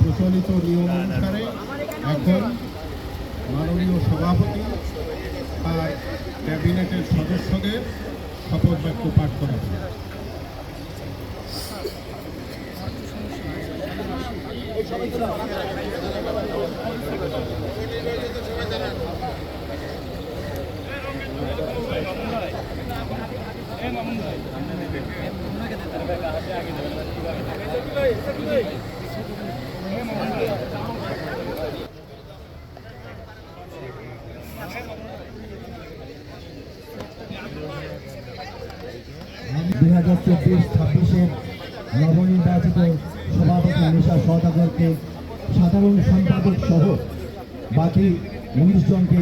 প্রচলিত নিয়ম অনুসারে এখন মাননীয় সভাপতি আর ক্যাবিনেটের সদস্যদের শপথ বাক্য পাঠ করা হবে। দুই হাজার চব্বিশ ছাব্বিশের নবনির্বাচিত সভাপতি নিশা সদাগরকে সাধারণ সম্পাদক সহ বাকি উনিশ জনকে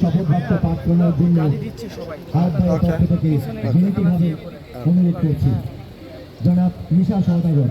শপথ পাঠ করার জন্য আহ্বায়ক পক্ষ থেকে বিনীতভাবে অনুরোধ করছি। জনাব নিশা সদাগর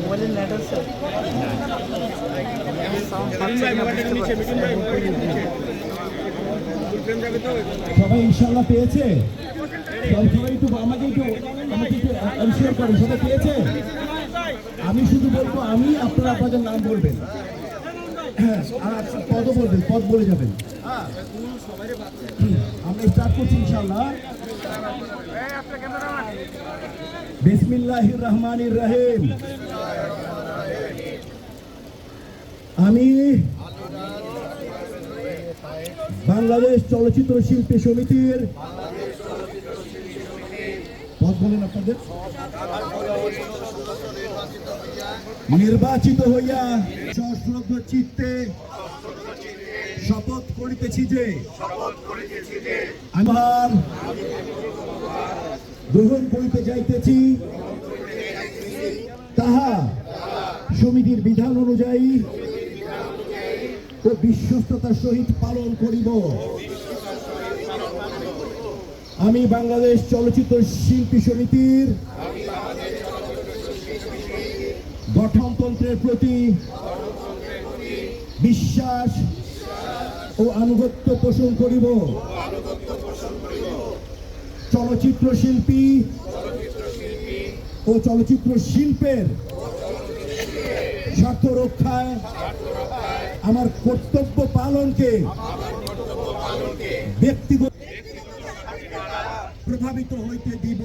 মোবাইলের আছে সবাই ইনশাল্লাহ পেয়েছে। সবাই একটু আমাকে একটু আমাকে সবাই পেয়েছে? আমি শুধু বলব আমি আপনারা আপনাদের নাম বলবেন। হ্যাঁ, আর পদও বলবেন পদ বলে যাবেন। আমরা স্টার্ট করছি ইনশাল্লাহ বিসমিল্লাহির রহমানির রহিম। আমি বাংলাদেশ চলচ্চিত্র শিল্পী সমিতির বলেন আপনাদের। নির্বাচিত হইয়া সশ্রদ্ধ চিত্তে শপথ করিতেছি যে আমার গ্রহণ করিতে যাইতেছি, তাহা সমিতির বিধান অনুযায়ী ও বিশ্বস্ততার সহিত পালন করিব। আমি বাংলাদেশ চলচ্চিত্র শিল্পী সমিতির গঠনতন্ত্রের প্রতি বিশ্বাস ও আনুগত্য পোষণ করিব। চলচ্চিত্র শিল্পী ও চলচ্চিত্র শিল্পের স্বার্থ রক্ষায় আমার কর্তব্য পালনকে ব্যক্তিগত প্রভাবিত হইতে দিব